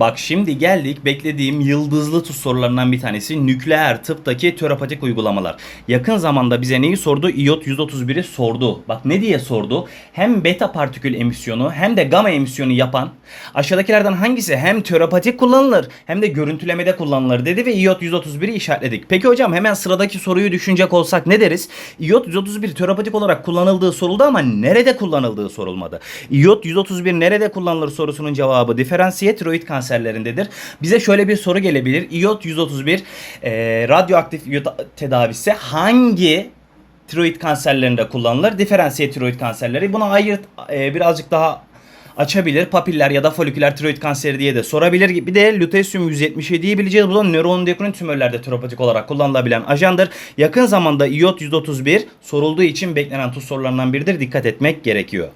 Bak şimdi geldik beklediğim yıldızlı tuz sorularından bir tanesi nükleer tıptaki terapatik uygulamalar. Yakın zamanda bize neyi sordu? İyot 131'i sordu. Bak ne diye sordu? Hem beta partikül emisyonu hem de gamma emisyonu yapan aşağıdakilerden hangisi hem terapatik kullanılır hem de görüntülemede kullanılır dedi ve İyot 131'i işaretledik. Peki hocam hemen sıradaki soruyu düşünecek olsak ne deriz? İyot 131 terapatik olarak kullanıldığı soruldu ama nerede kullanıldığı sorulmadı. İyot 131 nerede kullanılır sorusunun cevabı diferansiye tiroid kanserlerindedir. Bize şöyle bir soru gelebilir. İyot 131 e, radyoaktif iyot tedavisi hangi tiroid kanserlerinde kullanılır? Diferansiye tiroid kanserleri. Buna ayırt e, birazcık daha açabilir. Papiller ya da foliküler tiroid kanseri diye de sorabilir. Bir de lutesyum 177'yi bileceğiz. Bu da nöroendokrin tümörlerde terapatik olarak kullanılabilen ajandır. Yakın zamanda iot 131 sorulduğu için beklenen tuz sorularından biridir. Dikkat etmek gerekiyor.